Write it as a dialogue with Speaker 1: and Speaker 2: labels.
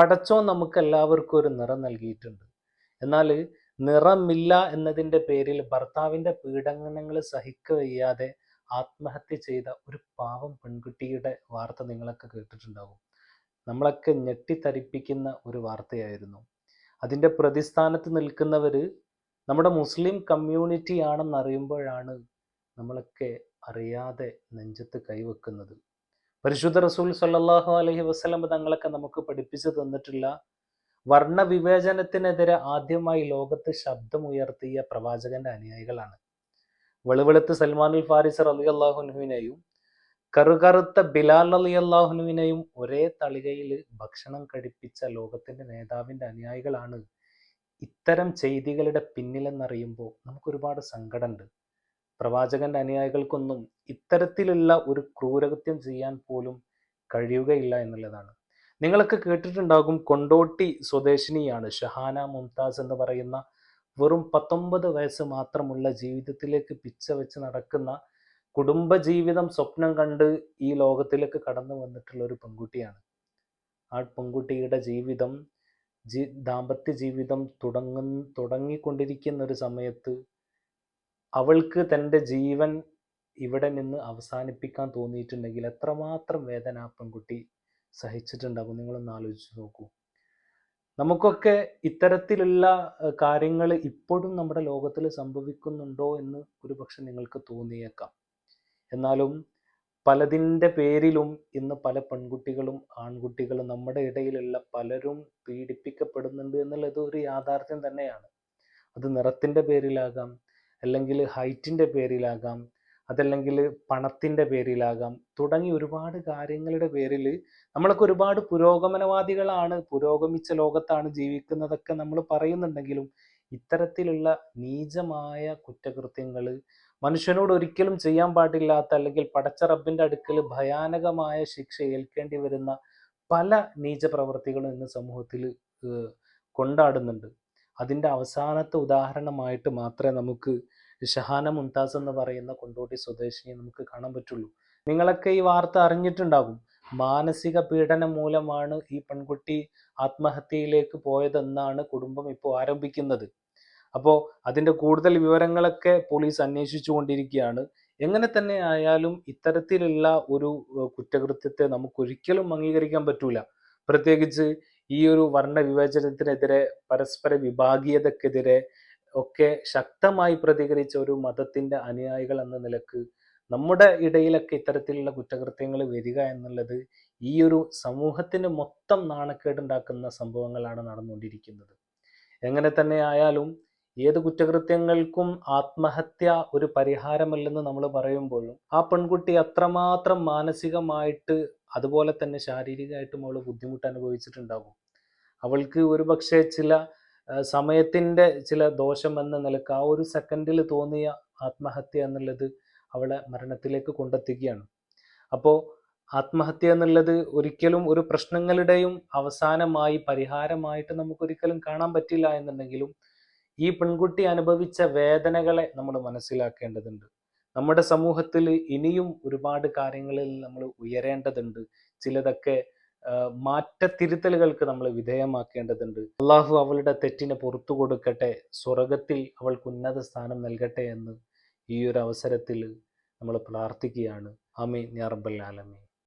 Speaker 1: പടച്ചോ നമുക്ക് എല്ലാവർക്കും ഒരു നിറം നൽകിയിട്ടുണ്ട്. എന്നാൽ നിറമില്ല എന്നതിന്റെ പേരിൽ ഭർത്താവിന്റെ പീഡനങ്ങൾ സഹിക്കവയ്യാതെ ആത്മഹത്യ ചെയ്ത ഒരു പാവം പെൺകുട്ടിയുടെ വാർത്ത നിങ്ങളൊക്കെ കേട്ടിട്ടുണ്ടാവും. നമ്മളൊക്കെ ഞെട്ടിത്തരിപ്പിക്കുന്ന ഒരു വാർത്തയായിരുന്നു. അതിന്റെ പ്രതിസ്ഥാനത്ത് നിൽക്കുന്നവർ നമ്മുടെ മുസ്ലിം കമ്മ്യൂണിറ്റി ആണെന്നറിയുമ്പോഴാണ് നമ്മളൊക്കെ അറിയാതെ നെഞ്ചത്ത് കൈവെക്കുന്നത്. പരിശുദ്ധ റസൂൽ സല്ലാഹു അലഹി വസല്ലം തങ്ങളൊക്കെ നമുക്ക് പഠിപ്പിച്ചു തന്നിട്ടുള്ള വർണവിവേചനത്തിനെതിരെ ആദ്യമായി ലോകത്ത് ശബ്ദമുയർത്തിയ പ്രവാചകന്റെ അനുയായികളാണ്. വെളുവെളുത്ത് സൽമാനുൽ ഫാരിസ് അലി അള്ളാഹുനുവിനെയും കറുകറുത്ത ബിലാൽ അലി അള്ളാഹുനുവിനെയും ഒരേ തളികയിൽ ഭക്ഷണം കഴിപ്പിച്ച ലോകത്തിന്റെ നേതാവിന്റെ അനുയായികളാണ്. ഇത്തരം ചെയ്തികളുടെ പിന്നിലെന്നറിയുമ്പോൾ നമുക്ക് ഒരുപാട് സങ്കടമുണ്ട്. പ്രവാചകന്റെ അനുയായികൾക്കൊന്നും ഇത്തരത്തിലുള്ള ഒരു ക്രൂരകൃത്യം ചെയ്യാൻ പോലും കഴിയുകയില്ല എന്നുള്ളതാണ്. നിങ്ങളൊക്കെ കേട്ടിട്ടുണ്ടാകും കൊണ്ടോട്ടി സ്വദേശിനിയാണ് ഷഹാന മുംതാസ് എന്ന് പറയുന്ന വെറും പത്തൊമ്പത് വയസ്സ് മാത്രമുള്ള ജീവിതത്തിലേക്ക് പിച്ച വെച്ച് നടക്കുന്ന കുടുംബജീവിതം സ്വപ്നം കണ്ട് ഈ ലോകത്തിലേക്ക് കടന്നു വന്നിട്ടുള്ള ഒരു പെൺകുട്ടിയാണ്. ആ പെൺകുട്ടിയുടെ ജീവിതം ജി ദാമ്പത്യ ജീവിതം തുടങ്ങുന്ന തുടങ്ങിക്കൊണ്ടിരിക്കുന്ന ഒരു സമയത്ത് അവൾക്ക് തന്റെ ജീവൻ ഇവിടെ നിന്ന് അവസാനിപ്പിക്കാൻ തോന്നിയിട്ടുണ്ടെങ്കിൽ എത്രമാത്രം വേദന ആ പെൺകുട്ടി സഹിച്ചിട്ടുണ്ടാകും? നിങ്ങളൊന്ന് ആലോചിച്ച് നോക്കൂ. നമുക്കൊക്കെ ഇത്തരത്തിലുള്ള കാര്യങ്ങൾ ഇപ്പോഴും നമ്മുടെ ലോകത്തിൽ സംഭവിക്കുന്നുണ്ടോ എന്ന് ഒരുപക്ഷെ നിങ്ങൾക്ക് തോന്നിയേക്കാം. എന്നാലും പലതിന്റെ പേരിലും ഇന്ന് പല പെൺകുട്ടികളും ആൺകുട്ടികളും നമ്മുടെ ഇടയിലുള്ള പലരും പീഡിപ്പിക്കപ്പെടുന്നുണ്ട് എന്നുള്ളത് ഒരു യാഥാർത്ഥ്യം തന്നെയാണ്. അത് നിറത്തിന്റെ പേരിലാകാം അല്ലെങ്കിൽ ഹൈറ്റിന്റെ പേരിലാകാം അതല്ലെങ്കിൽ പണത്തിന്റെ പേരിലാകാം തുടങ്ങി ഒരുപാട് കാര്യങ്ങളുടെ പേരിൽ നമ്മളൊക്കെ ഒരുപാട് പുരോഗമനവാദികളാണ് പുരോഗമിച്ച ലോകത്താണ് ജീവിക്കുന്നതൊക്കെ നമ്മൾ പറയുന്നുണ്ടെങ്കിലും ഇത്തരത്തിലുള്ള നീചമായ കുറ്റകൃത്യങ്ങൾ മനുഷ്യനോട് ഒരിക്കലും ചെയ്യാൻ പാടില്ലാത്ത അല്ലെങ്കിൽ പടച്ച റബ്ബിന്റെ അടുക്കൽ ഭയാനകമായ ശിക്ഷ ഏൽക്കേണ്ടി വരുന്ന പല നീച ഇന്ന് സമൂഹത്തിൽ കൊണ്ടാടുന്നുണ്ട്. അതിന്റെ അവസാനത്തെ ഉദാഹരണമായിട്ട് മാത്രമേ നമുക്ക് ഷഹാന മുംതാസ് എന്ന് പറയുന്ന കൊണ്ടോട്ടി സ്വദേശിനിയെ നമുക്ക് കാണാൻ പറ്റുള്ളൂ. നിങ്ങളൊക്കെ ഈ വാർത്ത അറിഞ്ഞിട്ടുണ്ടാകും. മാനസിക പീഡനം മൂലമാണ് ഈ പെൺകുട്ടി ആത്മഹത്യയിലേക്ക് പോയതെന്നാണ് കുടുംബം ഇപ്പോൾ ആരംഭിക്കുന്നത് അപ്പോൾ അതിന്റെ കൂടുതൽ വിവരങ്ങളൊക്കെ പോലീസ് അന്വേഷിച്ചു കൊണ്ടിരിക്കുകയാണ്. എങ്ങനെ തന്നെ ആയാലും ഇത്തരത്തിലുള്ള ഒരു കുറ്റകൃത്യത്തെ നമുക്ക് ഒരിക്കലും അംഗീകരിക്കാൻ പറ്റൂല. പ്രത്യേകിച്ച് ഈ ഒരു വർണ വിവേചനത്തിനെതിരെ പരസ്പര വിഭാഗീയതക്കെതിരെ ഒക്കെ ശക്തമായി പ്രതികരിച്ച ഒരു മതത്തിന്റെ അനുയായികൾ എന്ന നിലയ്ക്ക് നമ്മുടെ ഇടയിലൊക്കെ ഇത്തരത്തിലുള്ള കുറ്റകൃത്യങ്ങൾ വരിക എന്നുള്ളത് ഈ ഒരു സമൂഹത്തിന് മൊത്തം നാണക്കേടുണ്ടാക്കുന്ന സംഭവങ്ങളാണ് നടന്നുകൊണ്ടിരിക്കുന്നത്. എങ്ങനെ തന്നെ ആയാലും ഏത് കുറ്റകൃത്യങ്ങൾക്കും ആത്മഹത്യ ഒരു പരിഹാരമല്ലെന്ന് നമ്മൾ പറയുമ്പോഴും ആ പെൺകുട്ടി അത്രമാത്രം മാനസികമായിട്ട് അതുപോലെ തന്നെ ശാരീരികമായിട്ടും അവൾ ബുദ്ധിമുട്ട് അനുഭവിച്ചിട്ടുണ്ടാകും. അവൾക്ക് ഒരുപക്ഷെ ചില സമയത്തിന്റെ ചില ദോഷം എന്ന നിലയ്ക്ക് ആ ഒരു സെക്കൻഡിൽ തോന്നിയ ആത്മഹത്യ എന്നുള്ളത് അവളെ മരണത്തിലേക്ക് കൊണ്ടെത്തിക്കുകയാണ്. അപ്പോൾ ആത്മഹത്യ എന്നുള്ളത് ഒരിക്കലും ഒരു പ്രശ്നങ്ങളുടെയും അവസാനമായി പരിഹാരമായിട്ട് നമുക്കൊരിക്കലും കാണാൻ പറ്റില്ല എന്നുണ്ടെങ്കിലും ഈ പെൺകുട്ടി അനുഭവിച്ച വേദനകളെ നമ്മൾ മനസ്സിലാക്കേണ്ടതുണ്ട്. നമ്മുടെ സമൂഹത്തിൽ ഇനിയും ഒരുപാട് കാര്യങ്ങളിൽ നമ്മൾ ഉയരേണ്ടതുണ്ട്. ചിലതൊക്കെ മാറ്റത്തിരുത്തലുകൾക്ക് നമ്മൾ വിധേയമാക്കേണ്ടതുണ്ട്. അള്ളാഹു അവളുടെ തെറ്റിനെ പുറത്തു കൊടുക്കട്ടെ സ്വർഗത്തിൽ അവൾക്ക് ഉന്നത സ്ഥാനം നൽകട്ടെ എന്ന് ഈ ഒരു അവസരത്തിൽ നമ്മൾ പ്രാർത്ഥിക്കുകയാണ്. യാ റബ്ബൽ ആലമീൻ.